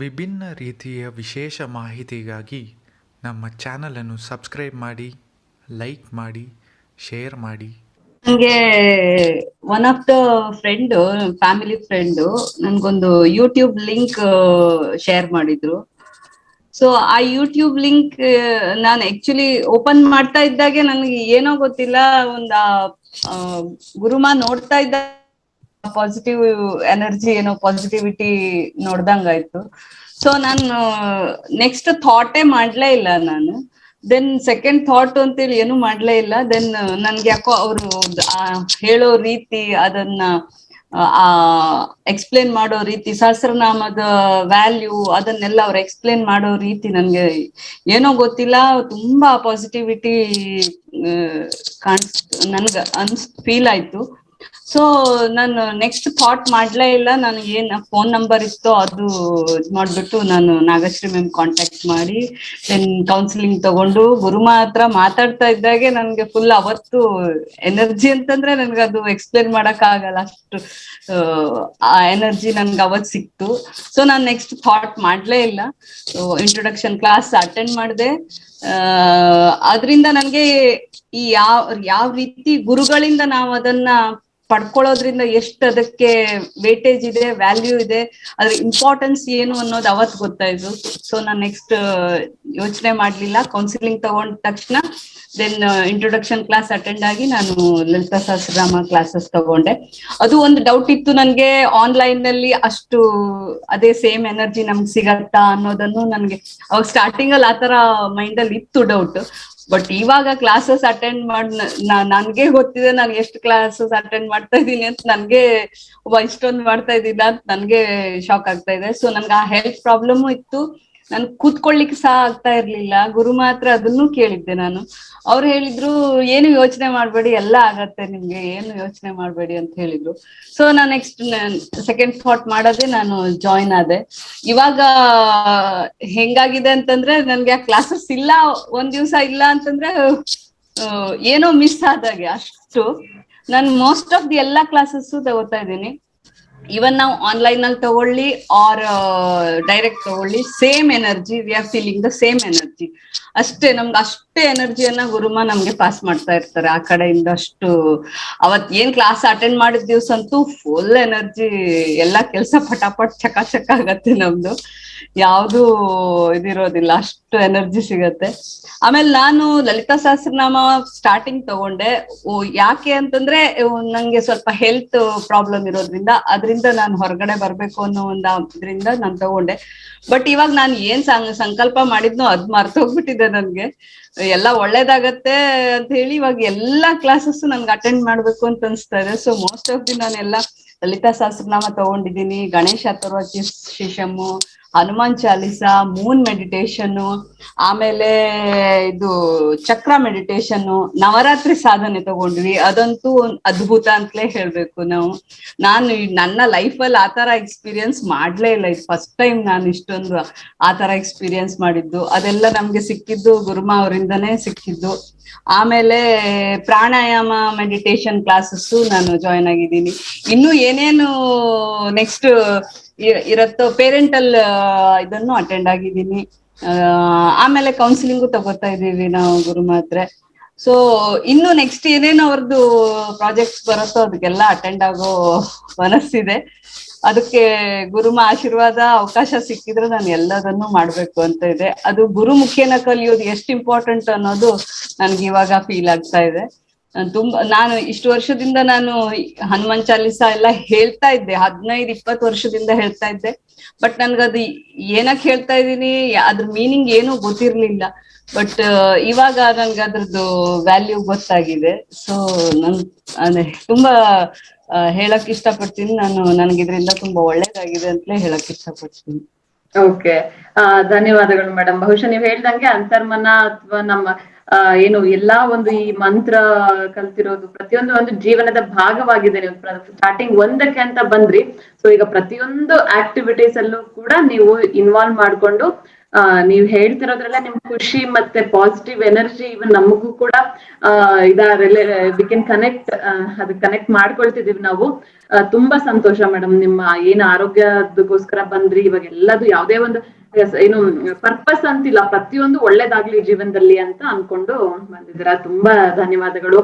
ವಿಭಿನ್ನ ರೀತಿಯ ವಿಶೇಷ ಮಾಹಿತಿಗಾಗಿ ನಮ್ಮ ಚಾನಲನ್ನು ಸಬ್ಸ್ಕ್ರೈಬ್ ಮಾಡಿ, ಲೈಕ್ ಮಾಡಿ, ಶೇರ್ ಮಾಡಿ. ನನಗೆ one of the friend family friend ನನಗೊಂದು ಯೂಟ್ಯೂಬ್ ಲಿಂಕ್ ಶೇರ್ ಮಾಡಿದ್ರು. ಸೊ ಆ ಯೂಟ್ಯೂಬ್ ಲಿಂಕ್ ನಾನು ಆಕ್ಚುಲಿ ಓಪನ್ ಮಾಡ್ತಾ ಇದ್ದಾಗೆ ನನಗೆ ಏನೋ ಗೊತ್ತಿಲ್ಲ, ಒಂದು ಗುರುಮಾ ನೋಡ್ತಾ ಇದ್ದ ಪಾಸಿಟಿವ್ ಎನರ್ಜಿ ಏನೋ ಪಾಸಿಟಿವಿಟಿ ನೋಡ್ದಂಗಾಯ್ತು ಸೊ ನಾನು ನೆಕ್ಸ್ಟ್ ಥಾಟೇ ಮಾಡ್ಲೇ ಇಲ್ಲ ನಾನು. ದೆನ್ ಸೆಕೆಂಡ್ ಥಾಟ್ ಅಂತೇಳಿ ಏನು ಮಾಡ್ಲೇ ಇಲ್ಲ. ದೆನ್ ನನ್ಗೆ ಯಾಕೋ ಅವರು ಹೇಳೋ ರೀತಿ ಅದನ್ನ, ಆ ಎಕ್ಸ್ಪ್ಲೇನ್ ಮಾಡೋ ರೀತಿ, ಸಹಸ್ರನಾಮದ ವ್ಯಾಲ್ಯೂ ಅದನ್ನೆಲ್ಲ ಅವ್ರು ಎಕ್ಸ್ಪ್ಲೇನ್ ಮಾಡೋ ರೀತಿ ನನ್ಗೆ ಏನೋ ಗೊತ್ತಿಲ್ಲ. ತುಂಬಾ ಪಾಸಿಟಿವಿಟಿ ಕಾಣಿಸ್, ನನ್ಗೆ ಅನ್ಸ್ ಫೀಲ್ ಆಯ್ತು. ಸೊ ನಾನು ನೆಕ್ಸ್ಟ್ ಥಾಟ್ ಮಾಡ್ಲೇ ಇಲ್ಲ. ನಾನು ಏನ್ ಫೋನ್ ನಂಬರ್ ಇತ್ತು ಅದು ಮಾಡ್ಬಿಟ್ಟು ನಾನು ನಾಗಶ್ರೀ ಮ್ಯಾಮ್ ಕಾಂಟ್ಯಾಕ್ಟ್ ಮಾಡಿ ದೆನ್ ಕೌನ್ಸಿಲಿಂಗ್ ತಗೊಂಡು ಗುರುಮ ಹತ್ರ ಮಾತಾಡ್ತಾ ಇದ್ದಾಗೆ ನನ್ಗೆ ಫುಲ್ ಅವತ್ತು ಎನರ್ಜಿ ಅಂತಂದ್ರೆ ನನ್ಗೆ ಅದು ಎಕ್ಸ್ಪ್ಲೇನ್ ಮಾಡಕ್ ಆಗಲ್ಲ ಅಷ್ಟು, ಆ ಎನರ್ಜಿ ನನ್ಗೆ ಅವತ್ ಸಿಕ್ತು. ಸೊ ನಾನ್ ನೆಕ್ಸ್ಟ್ ಥಾಟ್ ಮಾಡ್ಲೇ ಇಲ್ಲ. ಇಂಟ್ರೊಡಕ್ಷನ್ ಕ್ಲಾಸ್ ಅಟೆಂಡ್ ಮಾಡಿದೆ. ಅದರಿಂದ ನನಗೆ ಈ ಯಾವ ಯಾವ ರೀತಿ ಗುರುಗಳಿಂದ ನಾವು ಅದನ್ನ ಪಡ್ಕೊಳ್ಳೋದ್ರಿಂದ ಎಷ್ಟು ಅದಕ್ಕೆ ವೇಟೇಜ್ ಇದೆ ವ್ಯಾಲ್ಯೂ ಇದೆ, ಅದ್ರ ಇಂಪಾರ್ಟೆನ್ಸ್ ಏನು ಅನ್ನೋದು ಅವತ್ ಗೊತ್ತಾಯ್ತು. ಸೊ ನಾನ್ ನೆಕ್ಸ್ಟ್ ಯೋಚನೆ ಮಾಡ್ಲಿಲ್ಲ. ಕೌನ್ಸಿಲಿಂಗ್ ತಗೊಂಡ ತಕ್ಷಣ ದೆನ್ ಇಂಟ್ರೊಡಕ್ಷನ್ ಕ್ಲಾಸ್ ಅಟೆಂಡ್ ಆಗಿ ನಾನು ಲಲಿತಾ ಸಹಸ್ರನಾಮ ಕ್ಲಾಸಸ್ ತಗೊಂಡೆ. ಅದು ಒಂದು ಡೌಟ್ ಇತ್ತು ನನಗೆ. ಆನ್ಲೈನ್ನಲ್ಲಿ ಅಷ್ಟು ಅದೇ ಸೇಮ್ ಎನರ್ಜಿ ನಮ್ಗೆ ಸಿಗತ್ತಾ ಅನ್ನೋದನ್ನು ನನಗೆ, ಅವಾಗ ಸ್ಟಾರ್ಟಿಂಗ್ ಅಲ್ಲಿ ಆತರ ಮೈಂಡ್ ಅಲ್ಲಿ ಇತ್ತು ಡೌಟ್ ಬಟ್ ಇವಾಗ ಕ್ಲಾಸಸ್ ಅಟೆಂಡ್ ಮಾಡ್ ನನ್ಗೆ ಗೊತ್ತಿದೆ ನಾನು ಎಷ್ಟು ಕ್ಲಾಸಸ್ ಅಟೆಂಡ್ ಮಾಡ್ತಾ ಇದ್ದೀನಿ ಅಂತ ನನ್ಗೆ ಒಬ್ಬ ಇಷ್ಟೊಂದು ಮಾಡ್ತಾ ಇದ್ದಿಲ್ಲ ಅಂತ ನನ್ಗೆ ಶಾಕ್ ಆಗ್ತಾ ಇದೆ. ಸೊ ನನ್ಗೆ ಆ ಹೆಲ್ತ್ ಪ್ರಾಬ್ಲಮ್ ಇತ್ತು. ನನ್ ಕೂತ್ಕೊಳ್ಳಿಕ್ಕೆ ಸಹ ಆಗ್ತಾ ಇರ್ಲಿಲ್ಲ. ಗುರು ಮಾತ್ರ ಅದನ್ನು ಕೇಳಿದ್ದೆ ನಾನು. ಅವ್ರು ಹೇಳಿದ್ರು, ಏನು ಯೋಚನೆ ಮಾಡ್ಬೇಡಿ, ಎಲ್ಲ ಆಗತ್ತೆ ನಿಮ್ಗೆ, ಏನು ಯೋಚನೆ ಮಾಡ್ಬೇಡಿ ಅಂತ ಹೇಳಿದ್ರು. ಸೊ ನಾನು ನೆಕ್ಸ್ಟ್ ಸೆಕೆಂಡ್ ಥಾಟ್ ಮಾಡೋದೇ ನಾನು ಜಾಯಿನ್ ಆದೆ. ಇವಾಗ, ಹೆಂಗಾಗಿದೆ ಅಂತಂದ್ರೆ, ನನ್ಗೆ ಆ ಕ್ಲಾಸಸ್ ಇಲ್ಲ, ಒಂದ್ ದಿವ್ಸ ಇಲ್ಲ ಅಂತಂದ್ರೆ ಏನೋ ಮಿಸ್ ಆದಾಗೆ ಅಷ್ಟು. ನಾನು ಮೋಸ್ಟ್ ಆಫ್ ದಿ ಎಲ್ಲಾ ಕ್ಲಾಸಸ್ ತಗೋತಾ ಇದ್ದೀನಿ. ಇವನ್ ನಾವು ಆನ್ಲೈನ್ ಅಲ್ಲಿ ತಗೊಳ್ಳಿ ಆರ್ ಡೈರೆಕ್ಟ್ ತಗೊಳ್ಳಿ same energy we are feeling the same energy ಅಷ್ಟೇ ನಮ್ಗೆ ಅಷ್ಟೇ ಎನರ್ಜಿಯನ್ನ ಗುರುಮ ನಮ್ಗೆ ಪಾಸ್ ಮಾಡ್ತಾ ಇರ್ತಾರೆ. ಆ ಕಡೆಯಿಂದ ಅಷ್ಟು ಅವತ್ ಏನ್ ಕ್ಲಾಸ್ ಅಟೆಂಡ್ ಮಾಡಿದ ದಿವ್ಸ ಅಂತೂ ಫುಲ್ ಎನರ್ಜಿ ಎಲ್ಲಾ ಕೆಲ್ಸ ಪಟಾಪಟ್ ಚಕ ಚಕ ಆಗತ್ತೆ ನಮ್ದು. ಯಾವ್ದು ಇದಿರೋದಿಲ್ಲ, ಅಷ್ಟು ಎನರ್ಜಿ ಸಿಗತ್ತೆ. ಆಮೇಲೆ ನಾನು ಲಲಿತಾ ಸಹಸ್ರನಾಮ ಸ್ಟಾರ್ಟಿಂಗ್ ತಗೊಂಡೆ. ಓ, ಯಾಕೆ ಅಂತಂದ್ರೆ ನಂಗೆ ಸ್ವಲ್ಪ ಹೆಲ್ತ್ ಪ್ರಾಬ್ಲಮ್ ಇರೋದ್ರಿಂದ, ಅದರಿಂದ ನಾನು ಹೊರಗಡೆ ಬರ್ಬೇಕು ಅನ್ನೋ ಒಂದು ಇದ್ರಿಂದ ನಾನು ತಗೊಂಡೆ. ಬಟ್ ಇವಾಗ ನಾನು ಏನ್ ಸಂಕಲ್ಪ ಮಾಡಿದ್ನೋ ಅದ್ ಮರ್ತೋಗ್ಬಿಟ್ಟಿದೆ ನನ್ಗೆ. ಎಲ್ಲ ಒಳ್ಳೇದಾಗತ್ತೆ ಅಂತ ಹೇಳಿ ಇವಾಗ ಎಲ್ಲಾ ಕ್ಲಾಸಸ್ ನನ್ಗೆ ಅಟೆಂಡ್ ಮಾಡ್ಬೇಕು ಅಂತ ಅನ್ಸ್ತಾ ಇದೆ. ಸೊ ಮೋಸ್ಟ್ ಆಫ್ ದಿ ನಾನೆಲ್ಲ ಲಲಿತಾ ಸಹಸ್ರನಾಮ ತಗೊಂಡಿದ್ದೀನಿ, ಗಣೇಶ ಅಥರ್ವ ಶಿಶಮು ಹನುಮಾನ್ ಚಾಲಿಸ ಮೂನ್ ಮೆಡಿಟೇಷನ್ ಆಮೇಲೆ ಇದು ಚಕ್ರ ಮೆಡಿಟೇಷನ್ ನವರಾತ್ರಿ ಸಾಧನೆ ತಗೊಂಡ್ವಿ. ಅದಂತೂ ಅದ್ಭುತ ಅಂತಲೇ ಹೇಳ್ಬೇಕು ನಾವು. ನಾನು ನನ್ನ ಲೈಫಲ್ಲಿ ಆ ತರ ಎಕ್ಸ್ಪೀರಿಯನ್ಸ್ ಮಾಡ್ಲೇ ಇಲ್ಲ. ಫಸ್ಟ್ ಟೈಮ್ ನಾನು ಇಷ್ಟೊಂದು ಆ ತರ ಎಕ್ಸ್ಪೀರಿಯನ್ಸ್ ಮಾಡಿದ್ದು. ಅದೆಲ್ಲ ನಮ್ಗೆ ಸಿಕ್ಕಿದ್ದು ಗುರುಮಾ ಅವರಿಂದನೇ ಸಿಕ್ಕಿದ್ದು. ಆಮೇಲೆ ಪ್ರಾಣಾಯಾಮ ಮೆಡಿಟೇಷನ್ ಕ್ಲಾಸಸ್ಸು ನಾನು ಜಾಯ್ನ್ ಆಗಿದ್ದೀನಿ. ಇನ್ನು ಏನೇನು ನೆಕ್ಸ್ಟ್ ಇರತ್ತೋ ಪೇರೆಂಟಲ್ ಇದನ್ನು ಅಟೆಂಡ್ ಆಗಿದ್ದೀನಿ. ಆಮೇಲೆ ಕೌನ್ಸಿಲಿಂಗು ತಗೋತಾ ಇದೀವಿ ನಾವು ಗುರು ಮಾತ್ರೆ. ಸೊ ಇನ್ನು ನೆಕ್ಸ್ಟ್ ಏನೇನು ಅವ್ರದ್ದು ಪ್ರಾಜೆಕ್ಟ್ಸ್ ಬರುತ್ತೋ ಅದಕ್ಕೆಲ್ಲ ಅಟೆಂಡ್ ಆಗೋ ಮನಸ್ಸಿದೆ. ಅದಕ್ಕೆ ಗುರುಮ ಆಶೀರ್ವಾದ, ಅವಕಾಶ ಸಿಕ್ಕಿದ್ರೆ ನಾನು ಎಲ್ಲದನ್ನು ಮಾಡ್ಬೇಕು ಅಂತ ಇದೆ. ಅದು ಗುರು ಮುಖೇನ ಕಲಿಯೋದು ಎಷ್ಟು ಇಂಪಾರ್ಟೆಂಟ್ ಅನ್ನೋದು ನನ್ಗೆ ಇವಾಗ ಫೀಲ್ ಆಗ್ತಾ ಇದೆ. ತುಂಬಾ, ನಾನು ಇಷ್ಟು ವರ್ಷದಿಂದ ನಾನು ಹನುಮಾನ್ ಚಾಲಿಸ ಎಲ್ಲ ಹೇಳ್ತಾ ಇದ್ದೆ. ಹದಿನೈದು, ಇಪ್ಪತ್ತು ವರ್ಷದಿಂದ ಹೇಳ್ತಾ ಇದ್ದೆ. ಬಟ್ ನನ್ಗದು ಏನಕ್ ಹೇಳ್ತಾ ಇದ್ದೀನಿ, ಅದ್ರ ಮೀನಿಂಗ್ ಏನು ಗೊತ್ತಿರ್ಲಿಲ್ಲ. ಬಟ್ ಇವಾಗ ನನ್ಗೆ ಅದ್ರದ್ದು ವ್ಯಾಲ್ಯೂ ಗೊತ್ತಾಗಿದೆ. ಸೊ ನನ್, ಅಂದ್ರೆ ತುಂಬಾ ಹೇಳಕ್ ಇಷ್ಟಪಡ್ತೀನಿ. ನಾನು, ನನ್ಗೆ ಇದರಿಂದ ತುಂಬಾ ಒಳ್ಳೇದಾಗಿದೆ ಅಂತಲೇ ಹೇಳಕ್ ಇಷ್ಟಪಡ್ತೀನಿ. ಓಕೆ ಧನ್ಯವಾದಗಳು ಮೇಡಮ್ ಬಹುಶಃ ನೀವು ಹೇಳ್ದಂಗೆ ಅಂತರ್ಮನ ಅಥವಾ ನಮ್ಮ ಏನು ಎಲ್ಲಾ ಒಂದು ಈ ಮಂತ್ರ ಕಲ್ತಿರೋದು ಪ್ರತಿಯೊಂದು ಒಂದು ಜೀವನದ ಭಾಗವಾಗಿದೆ ನೀವು ಸ್ಟಾರ್ಟಿಂಗ್ ಒಂದಕ್ಕೆ ಅಂತ ಬಂದ್ರಿ. ಸೊ ಈಗ ಪ್ರತಿಯೊಂದು ಆಕ್ಟಿವಿಟೀಸ್ ಅಲ್ಲೂ ಕೂಡ ನೀವು ಇನ್ವಾಲ್ವ್ ಮಾಡ್ಕೊಂಡು ಆ, ನೀವ್ ಹೇಳ್ತಿರೋದ್ರಲ್ಲ ನಿಮ್ ಖುಷಿ ಮತ್ತೆ ಪಾಸಿಟಿವ್ ಎನರ್ಜಿ ಇವನ್ ನಮಗೂ ಕೂಡ, ಆ ವಿ ಕ್ಯಾನ್ ಕನೆಕ್ಟ್ ಅದಕ್ಕೆ ಕನೆಕ್ಟ್ ಮಾಡ್ಕೊಳ್ತಿದೀವಿ ನಾವು. ತುಂಬಾ ಸಂತೋಷ ಮೇಡಮ್ ನಿಮ್ಮ ಏನ್ ಆರೋಗ್ಯದಗೋಸ್ಕರ ಬಂದ್ರಿ, ಇವಾಗ ಎಲ್ಲದು ಯಾವ್ದೇ ಒಂದು ಏನು ಪರ್ಪಸ್ ಅಂತಿಲ್ಲ. ಪ್ರತಿಯೊಂದು ಒಳ್ಳೇದಾಗ್ಲಿ ಜೀವನದಲ್ಲಿ ಅಂತ ಅನ್ಕೊಂಡು ಬಂದಿದ್ದೀರಾ. ತುಂಬಾ ಧನ್ಯವಾದಗಳು.